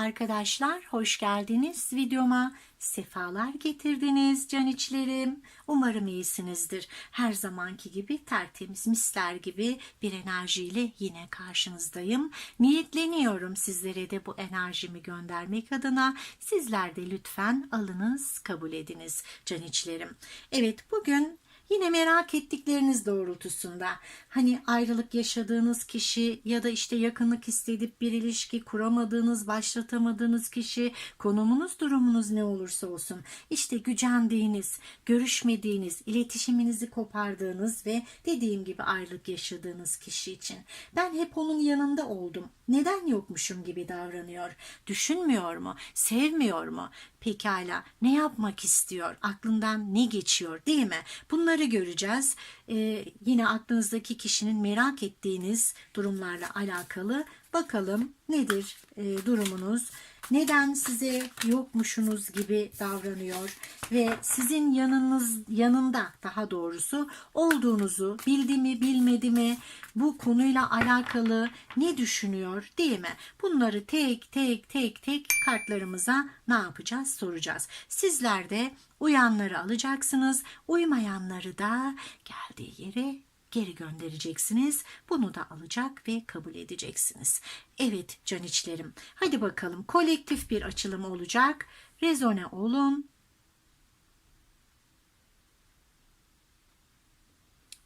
Arkadaşlar, hoş geldiniz videoma. Sefalar getirdiniz can içlerim. Umarım iyisinizdir. Her zamanki gibi tertemiz misler gibi bir enerjiyle yine karşınızdayım. Niyetleniyorum sizlere de bu enerjimi göndermek adına. Sizler de lütfen alınız, kabul ediniz can içlerim. Evet bugün Yine merak ettikleriniz doğrultusunda hani ayrılık yaşadığınız kişi ya da işte yakınlık istedip bir ilişki kuramadığınız, başlatamadığınız kişi, konumunuz, durumunuz ne olursa olsun işte gücendiğiniz, görüşmediğiniz, iletişiminizi kopardığınız ve dediğim gibi ayrılık yaşadığınız kişi için ben hep onun yanında oldum. Neden yokmuşum gibi davranıyor? Düşünmüyor mu? Sevmiyor mu? Pekala ne yapmak istiyor? Aklından ne geçiyor değil mi? Bunları göreceğiz. Ee, yine aklınızdaki kişinin merak ettiğiniz durumlarla alakalı bakalım nedir e, durumunuz? Neden size yokmuşunuz gibi davranıyor ve sizin yanınız yanında daha doğrusu olduğunuzu bildi mi bilmedi mi bu konuyla alakalı ne düşünüyor değil mi? Bunları tek tek tek tek kartlarımıza ne yapacağız soracağız. Sizler de uyanları alacaksınız uymayanları da geldiği yere geri göndereceksiniz. Bunu da alacak ve kabul edeceksiniz. Evet can içlerim. Hadi bakalım kolektif bir açılım olacak. Rezone olun.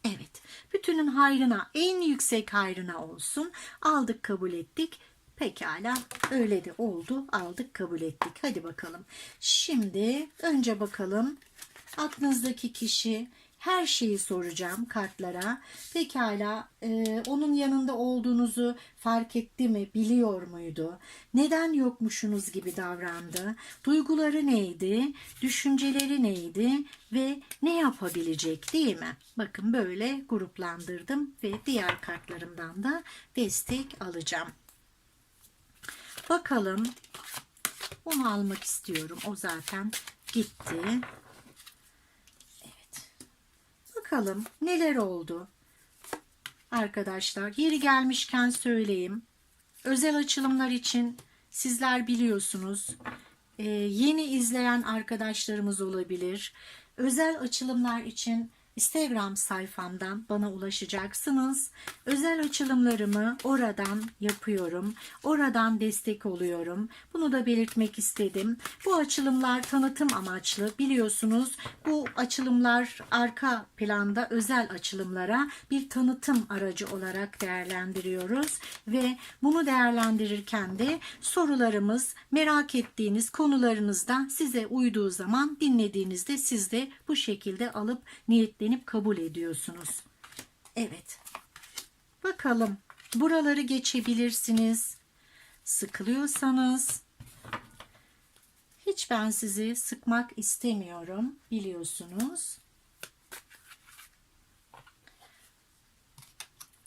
Evet. Bütünün hayrına, en yüksek hayrına olsun. Aldık, kabul ettik. Pekala öyle de oldu. Aldık, kabul ettik. Hadi bakalım. Şimdi önce bakalım aklınızdaki kişi her şeyi soracağım kartlara. Pekala e, onun yanında olduğunuzu fark etti mi? Biliyor muydu? Neden yokmuşsunuz gibi davrandı? Duyguları neydi? Düşünceleri neydi? Ve ne yapabilecek değil mi? Bakın böyle gruplandırdım ve diğer kartlarımdan da destek alacağım. Bakalım. Onu almak istiyorum. O zaten gitti. Bakalım neler oldu? Arkadaşlar yeri gelmişken söyleyeyim. Özel açılımlar için sizler biliyorsunuz. Ee, yeni izleyen arkadaşlarımız olabilir. Özel açılımlar için Instagram sayfamdan bana ulaşacaksınız. Özel açılımlarımı oradan yapıyorum. Oradan destek oluyorum. Bunu da belirtmek istedim. Bu açılımlar tanıtım amaçlı. Biliyorsunuz bu açılımlar arka planda özel açılımlara bir tanıtım aracı olarak değerlendiriyoruz ve bunu değerlendirirken de sorularımız, merak ettiğiniz konularınızda size uyduğu zaman dinlediğinizde siz de bu şekilde alıp niyetlenip kabul ediyorsunuz. Evet. Bakalım. Buraları geçebilirsiniz. Sıkılıyorsanız hiç ben sizi sıkmak istemiyorum biliyorsunuz.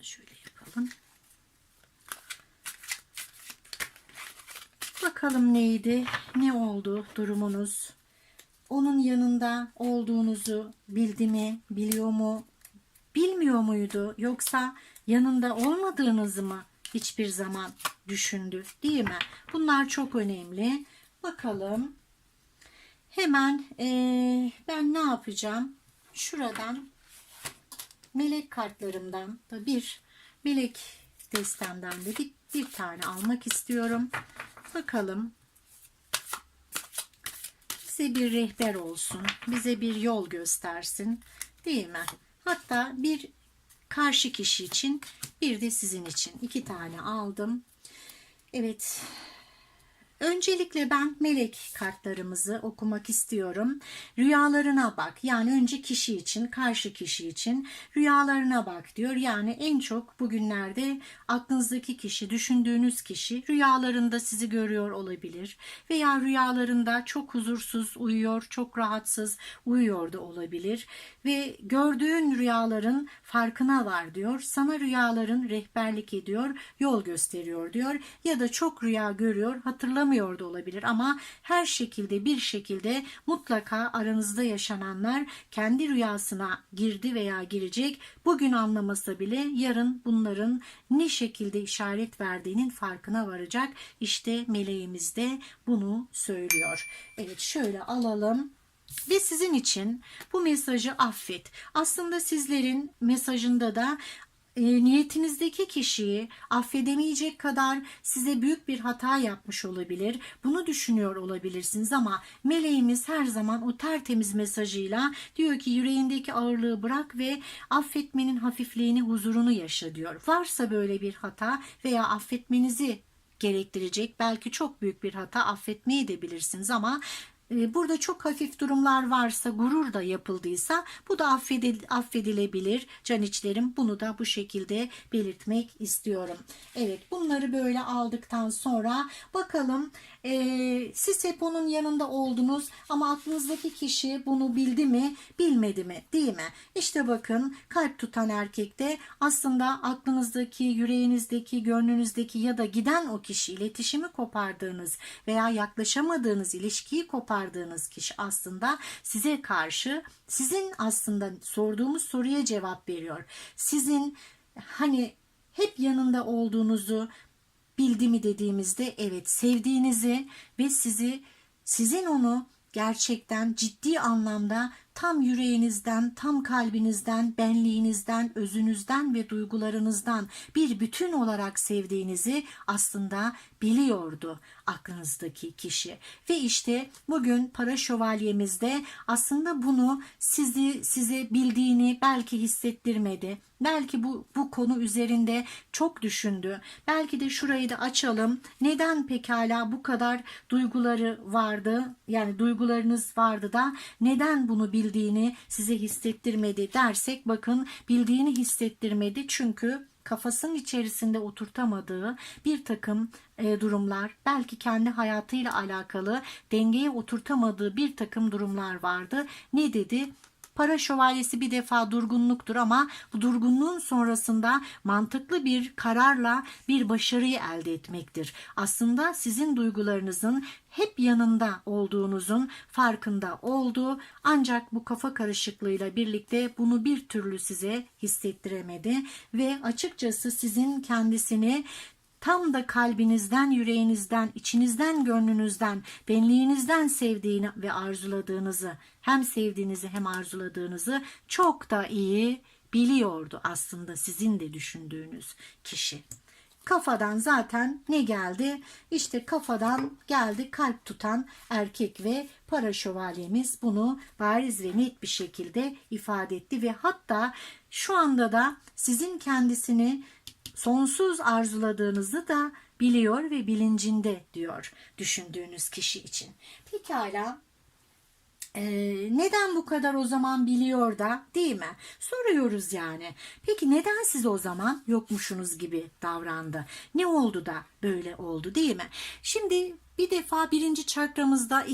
Şöyle yapalım. Bakalım neydi? Ne oldu durumunuz? Onun yanında olduğunuzu bildi mi, biliyor mu, bilmiyor muydu yoksa yanında olmadığınızı mı hiçbir zaman düşündü değil mi? Bunlar çok önemli. Bakalım hemen ee, ben ne yapacağım? Şuradan melek kartlarımdan da bir melek destemden de bir, bir tane almak istiyorum. Bakalım bize bir rehber olsun, bize bir yol göstersin değil mi? Hatta bir karşı kişi için bir de sizin için iki tane aldım. Evet Öncelikle ben melek kartlarımızı okumak istiyorum. Rüyalarına bak. Yani önce kişi için, karşı kişi için rüyalarına bak diyor. Yani en çok bugünlerde aklınızdaki kişi, düşündüğünüz kişi rüyalarında sizi görüyor olabilir. Veya rüyalarında çok huzursuz uyuyor, çok rahatsız uyuyor da olabilir. Ve gördüğün rüyaların farkına var diyor. Sana rüyaların rehberlik ediyor, yol gösteriyor diyor. Ya da çok rüya görüyor, hatırlamıyor anlamıyor da olabilir ama her şekilde bir şekilde mutlaka aranızda yaşananlar kendi rüyasına girdi veya girecek. Bugün anlamasa bile yarın bunların ne şekilde işaret verdiğinin farkına varacak. İşte meleğimiz de bunu söylüyor. Evet şöyle alalım. Ve sizin için bu mesajı affet. Aslında sizlerin mesajında da niyetinizdeki kişiyi affedemeyecek kadar size büyük bir hata yapmış olabilir. Bunu düşünüyor olabilirsiniz ama meleğimiz her zaman o tertemiz mesajıyla diyor ki yüreğindeki ağırlığı bırak ve affetmenin hafifliğini, huzurunu yaşa diyor. Varsa böyle bir hata veya affetmenizi gerektirecek belki çok büyük bir hata affetmeyi de bilirsiniz ama e, Burada çok hafif durumlar varsa, gurur da yapıldıysa bu da affedil, affedilebilir. Can içlerim bunu da bu şekilde belirtmek istiyorum. Evet bunları böyle aldıktan sonra bakalım e, siz hep onun yanında oldunuz ama aklınızdaki kişi bunu bildi mi, bilmedi mi değil mi? İşte bakın kalp tutan erkekte aslında aklınızdaki, yüreğinizdeki, gönlünüzdeki ya da giden o kişi iletişimi kopardığınız veya yaklaşamadığınız ilişkiyi kopardığınız kopardığınız kişi aslında size karşı sizin aslında sorduğumuz soruya cevap veriyor. Sizin hani hep yanında olduğunuzu bildi mi dediğimizde evet sevdiğinizi ve sizi sizin onu gerçekten ciddi anlamda tam yüreğinizden, tam kalbinizden, benliğinizden, özünüzden ve duygularınızdan bir bütün olarak sevdiğinizi aslında biliyordu aklınızdaki kişi. Ve işte bugün para şövalyemizde aslında bunu sizi size bildiğini belki hissettirmedi. Belki bu bu konu üzerinde çok düşündü. Belki de şurayı da açalım. Neden pekala bu kadar duyguları vardı? Yani duygularınız vardı da neden bunu bildiğini size hissettirmedi dersek bakın bildiğini hissettirmedi çünkü kafasının içerisinde oturtamadığı bir takım e, durumlar, belki kendi hayatıyla alakalı dengeye oturtamadığı bir takım durumlar vardı. Ne dedi? Para şövalyesi bir defa durgunluktur ama bu durgunluğun sonrasında mantıklı bir kararla bir başarıyı elde etmektir. Aslında sizin duygularınızın hep yanında olduğunuzun farkında oldu ancak bu kafa karışıklığıyla birlikte bunu bir türlü size hissettiremedi ve açıkçası sizin kendisini tam da kalbinizden, yüreğinizden, içinizden, gönlünüzden, benliğinizden sevdiğini ve arzuladığınızı, hem sevdiğinizi hem arzuladığınızı çok da iyi biliyordu aslında sizin de düşündüğünüz kişi. Kafadan zaten ne geldi? İşte kafadan geldi kalp tutan erkek ve para şövalyemiz bunu bariz ve net bir şekilde ifade etti ve hatta şu anda da sizin kendisini sonsuz arzuladığınızı da biliyor ve bilincinde diyor düşündüğünüz kişi için. Pekala ee, neden bu kadar o zaman biliyor da değil mi? Soruyoruz yani. Peki neden siz o zaman yokmuşsunuz gibi davrandı? Ne oldu da böyle oldu değil mi? Şimdi bir defa birinci çakramızda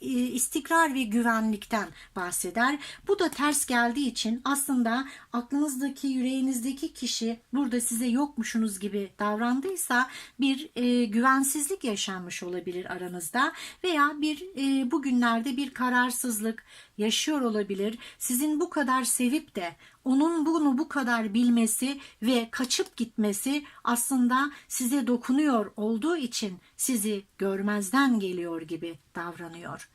e, istikrar ve güvenlikten bahseder. Bu da ters geldiği için aslında aklınızdaki, yüreğinizdeki kişi burada size yokmuşsunuz gibi davrandıysa bir e, güvensizlik yaşanmış olabilir aranızda veya bir e, bugünlerde bir kararsızlık yaşıyor olabilir. Sizin bu kadar sevip de onun bunu bu kadar bilmesi ve kaçıp gitmesi aslında size dokunuyor olduğu için sizi görmezden geliyor gibi davranıyor.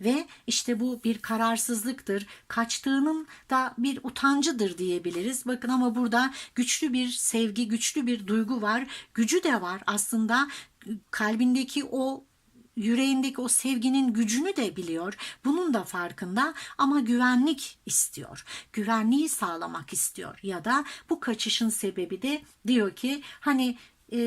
Ve işte bu bir kararsızlıktır. Kaçtığının da bir utancıdır diyebiliriz. Bakın ama burada güçlü bir sevgi, güçlü bir duygu var. Gücü de var. Aslında kalbindeki o yüreğindeki o sevginin gücünü de biliyor. Bunun da farkında ama güvenlik istiyor. Güvenliği sağlamak istiyor. Ya da bu kaçışın sebebi de diyor ki hani e,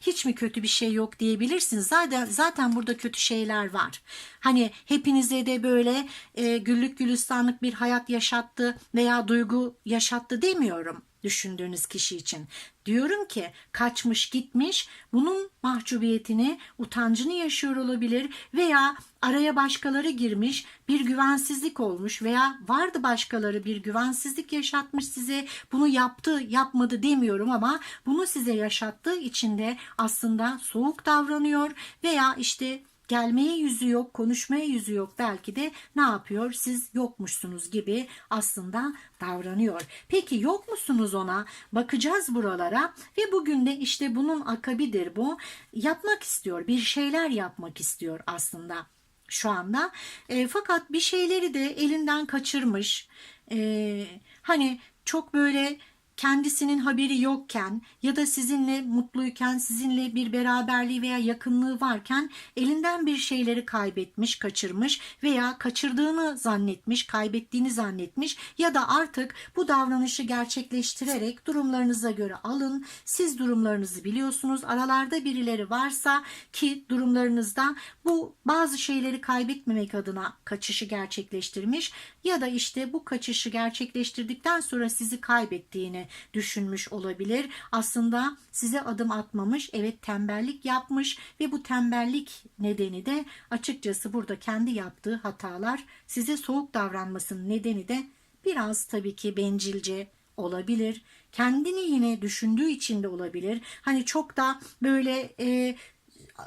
hiç mi kötü bir şey yok diyebilirsiniz. Zaten zaten burada kötü şeyler var. Hani hepinize de böyle e, güllük gülistanlık bir hayat yaşattı veya duygu yaşattı demiyorum. Düşündüğünüz kişi için. Diyorum ki kaçmış gitmiş bunun mahcubiyetini, utancını yaşıyor olabilir veya araya başkaları girmiş, bir güvensizlik olmuş veya vardı başkaları bir güvensizlik yaşatmış size. Bunu yaptı, yapmadı demiyorum ama bunu size yaşattığı için de aslında soğuk davranıyor veya işte gelmeye yüzü yok, konuşmaya yüzü yok. Belki de ne yapıyor? Siz yokmuşsunuz gibi aslında davranıyor. Peki yok musunuz ona? Bakacağız buralara ve bugün de işte bunun akabidir bu. Yapmak istiyor, bir şeyler yapmak istiyor aslında şu anda. E, fakat bir şeyleri de elinden kaçırmış. E, hani çok böyle kendisinin haberi yokken ya da sizinle mutluyken, sizinle bir beraberliği veya yakınlığı varken elinden bir şeyleri kaybetmiş, kaçırmış veya kaçırdığını zannetmiş, kaybettiğini zannetmiş ya da artık bu davranışı gerçekleştirerek durumlarınıza göre alın. Siz durumlarınızı biliyorsunuz. Aralarda birileri varsa ki durumlarınızda bu bazı şeyleri kaybetmemek adına kaçışı gerçekleştirmiş ya da işte bu kaçışı gerçekleştirdikten sonra sizi kaybettiğini düşünmüş olabilir. Aslında size adım atmamış, evet tembellik yapmış ve bu tembellik nedeni de açıkçası burada kendi yaptığı hatalar size soğuk davranmasının nedeni de biraz tabii ki bencilce olabilir. Kendini yine düşündüğü için de olabilir. Hani çok da böyle e,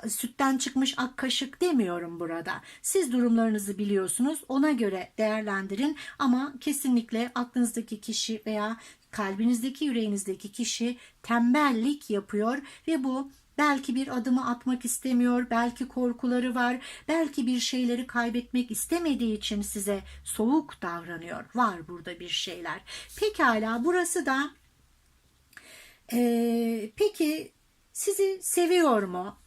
sütten çıkmış ak kaşık demiyorum burada. Siz durumlarınızı biliyorsunuz. Ona göre değerlendirin ama kesinlikle aklınızdaki kişi veya kalbinizdeki yüreğinizdeki kişi tembellik yapıyor ve bu Belki bir adımı atmak istemiyor, belki korkuları var, belki bir şeyleri kaybetmek istemediği için size soğuk davranıyor. Var burada bir şeyler. Pekala burası da ee, peki sizi seviyor mu?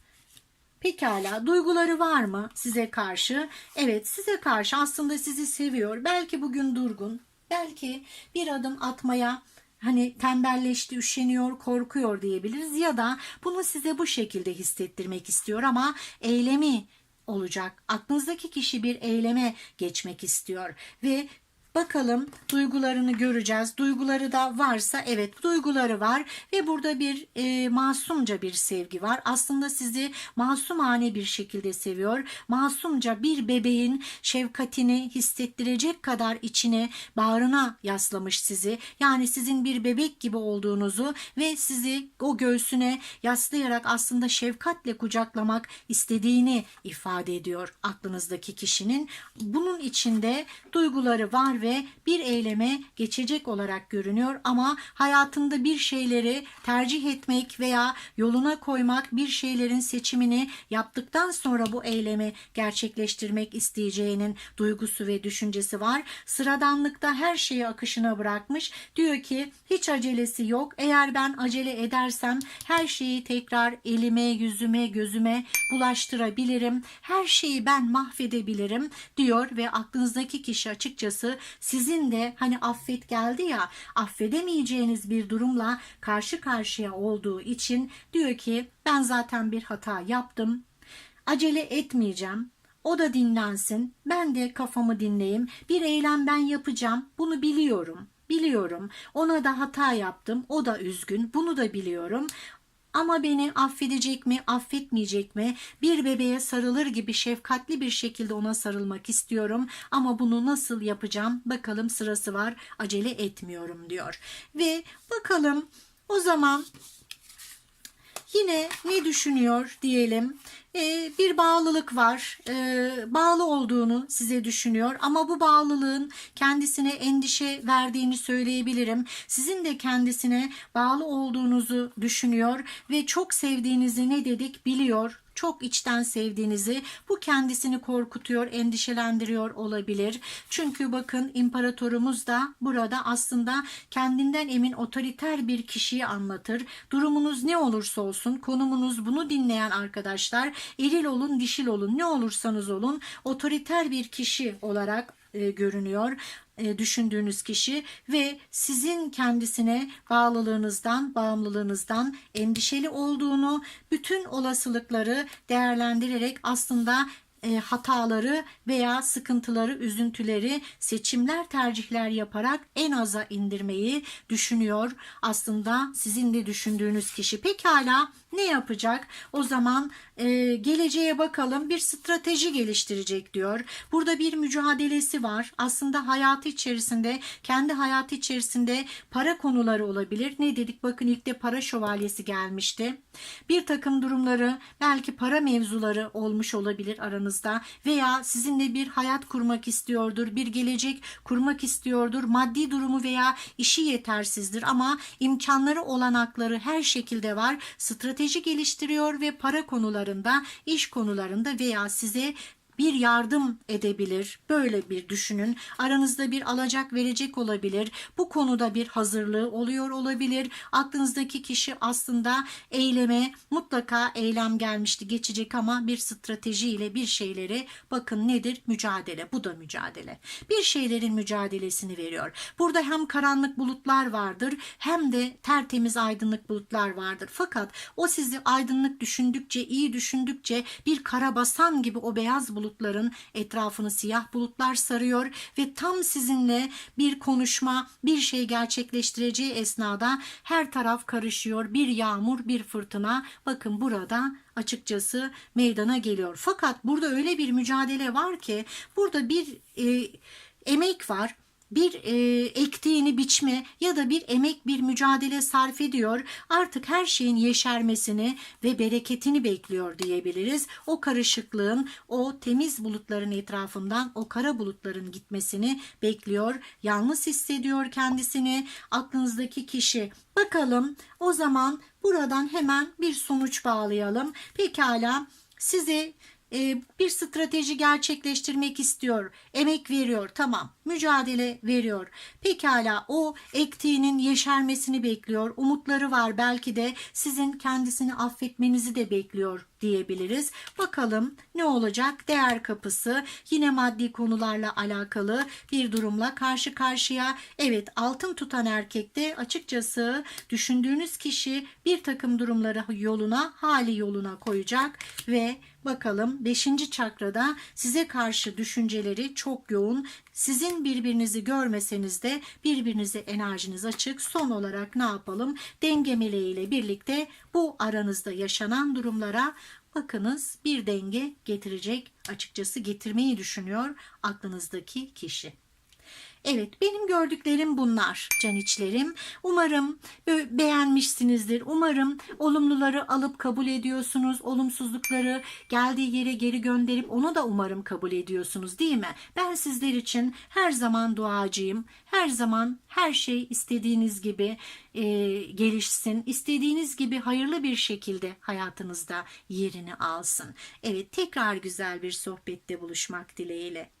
Pekala duyguları var mı size karşı? Evet size karşı aslında sizi seviyor. Belki bugün durgun. Belki bir adım atmaya hani tembelleşti, üşeniyor, korkuyor diyebiliriz ya da bunu size bu şekilde hissettirmek istiyor ama eylemi olacak. Aklınızdaki kişi bir eyleme geçmek istiyor ve Bakalım duygularını göreceğiz. Duyguları da varsa evet duyguları var ve burada bir e, masumca bir sevgi var. Aslında sizi masumane bir şekilde seviyor. Masumca bir bebeğin şefkatini hissettirecek kadar içine bağrına yaslamış sizi. Yani sizin bir bebek gibi olduğunuzu ve sizi o göğsüne yaslayarak aslında şefkatle kucaklamak istediğini ifade ediyor aklınızdaki kişinin. Bunun içinde duyguları var ve bir eyleme geçecek olarak görünüyor ama hayatında bir şeyleri tercih etmek veya yoluna koymak, bir şeylerin seçimini yaptıktan sonra bu eylemi gerçekleştirmek isteyeceğinin duygusu ve düşüncesi var. Sıradanlıkta her şeyi akışına bırakmış. Diyor ki hiç acelesi yok. Eğer ben acele edersem her şeyi tekrar elime, yüzüme, gözüme bulaştırabilirim. Her şeyi ben mahvedebilirim diyor ve aklınızdaki kişi açıkçası sizin de hani affet geldi ya affedemeyeceğiniz bir durumla karşı karşıya olduğu için diyor ki ben zaten bir hata yaptım. Acele etmeyeceğim. O da dinlensin. Ben de kafamı dinleyeyim. Bir eylem ben yapacağım. Bunu biliyorum. Biliyorum. Ona da hata yaptım. O da üzgün. Bunu da biliyorum. Ama beni affedecek mi, affetmeyecek mi? Bir bebeğe sarılır gibi şefkatli bir şekilde ona sarılmak istiyorum ama bunu nasıl yapacağım? Bakalım sırası var. Acele etmiyorum diyor. Ve bakalım o zaman yine ne düşünüyor diyelim. Ee, bir bağlılık var. Ee, bağlı olduğunu size düşünüyor ama bu bağlılığın kendisine endişe verdiğini söyleyebilirim. Sizin de kendisine bağlı olduğunuzu düşünüyor ve çok sevdiğinizi ne dedik biliyor çok içten sevdiğinizi bu kendisini korkutuyor, endişelendiriyor olabilir. Çünkü bakın imparatorumuz da burada aslında kendinden emin otoriter bir kişiyi anlatır. Durumunuz ne olursa olsun konumunuz bunu dinleyen arkadaşlar eril olun dişil olun ne olursanız olun otoriter bir kişi olarak e, görünüyor e, düşündüğünüz kişi ve sizin kendisine bağlılığınızdan, bağımlılığınızdan endişeli olduğunu, bütün olasılıkları değerlendirerek aslında e, hataları veya sıkıntıları, üzüntüleri seçimler, tercihler yaparak en aza indirmeyi düşünüyor. Aslında sizin de düşündüğünüz kişi. Pekala ne yapacak? O zaman e, geleceğe bakalım. Bir strateji geliştirecek diyor. Burada bir mücadelesi var. Aslında hayatı içerisinde, kendi hayatı içerisinde para konuları olabilir. Ne dedik? Bakın ilk de para şövalyesi gelmişti. Bir takım durumları, belki para mevzuları olmuş olabilir aranızda veya sizinle bir hayat kurmak istiyordur, bir gelecek kurmak istiyordur. Maddi durumu veya işi yetersizdir ama imkanları, olanakları her şekilde var. Strateji geliştiriyor ve para konularında, iş konularında veya size bir yardım edebilir. Böyle bir düşünün. Aranızda bir alacak verecek olabilir. Bu konuda bir hazırlığı oluyor olabilir. Aklınızdaki kişi aslında eyleme mutlaka eylem gelmişti geçecek ama bir stratejiyle bir şeyleri bakın nedir? Mücadele. Bu da mücadele. Bir şeylerin mücadelesini veriyor. Burada hem karanlık bulutlar vardır hem de tertemiz aydınlık bulutlar vardır. Fakat o sizi aydınlık düşündükçe, iyi düşündükçe bir karabasan gibi o beyaz bulutların etrafını siyah bulutlar sarıyor ve tam sizinle bir konuşma, bir şey gerçekleştireceği esnada her taraf karışıyor. Bir yağmur, bir fırtına. Bakın burada açıkçası meydana geliyor. Fakat burada öyle bir mücadele var ki burada bir e, emek var bir e, ektiğini biçme ya da bir emek bir mücadele sarf ediyor. Artık her şeyin yeşermesini ve bereketini bekliyor diyebiliriz. O karışıklığın, o temiz bulutların etrafından o kara bulutların gitmesini bekliyor. Yalnız hissediyor kendisini. Aklınızdaki kişi. Bakalım o zaman buradan hemen bir sonuç bağlayalım. Pekala size e, bir strateji gerçekleştirmek istiyor. Emek veriyor. Tamam. Mücadele veriyor. Pekala o ektiğinin yeşermesini bekliyor. Umutları var. Belki de sizin kendisini affetmenizi de bekliyor diyebiliriz. Bakalım ne olacak? Değer kapısı yine maddi konularla alakalı bir durumla karşı karşıya. Evet altın tutan erkekte açıkçası düşündüğünüz kişi bir takım durumları yoluna, hali yoluna koyacak ve bakalım 5. çakrada size karşı düşünceleri çok yoğun. Sizin birbirinizi görmeseniz de birbirinize enerjiniz açık. Son olarak ne yapalım? Denge meleğiyle birlikte bu aranızda yaşanan durumlara bakınız bir denge getirecek açıkçası getirmeyi düşünüyor aklınızdaki kişi. Evet benim gördüklerim bunlar can içlerim. Umarım be- beğenmişsinizdir. Umarım olumluları alıp kabul ediyorsunuz. Olumsuzlukları geldiği yere geri gönderip onu da umarım kabul ediyorsunuz değil mi? Ben sizler için her zaman duacıyım. Her zaman her şey istediğiniz gibi e, gelişsin. İstediğiniz gibi hayırlı bir şekilde hayatınızda yerini alsın. Evet tekrar güzel bir sohbette buluşmak dileğiyle.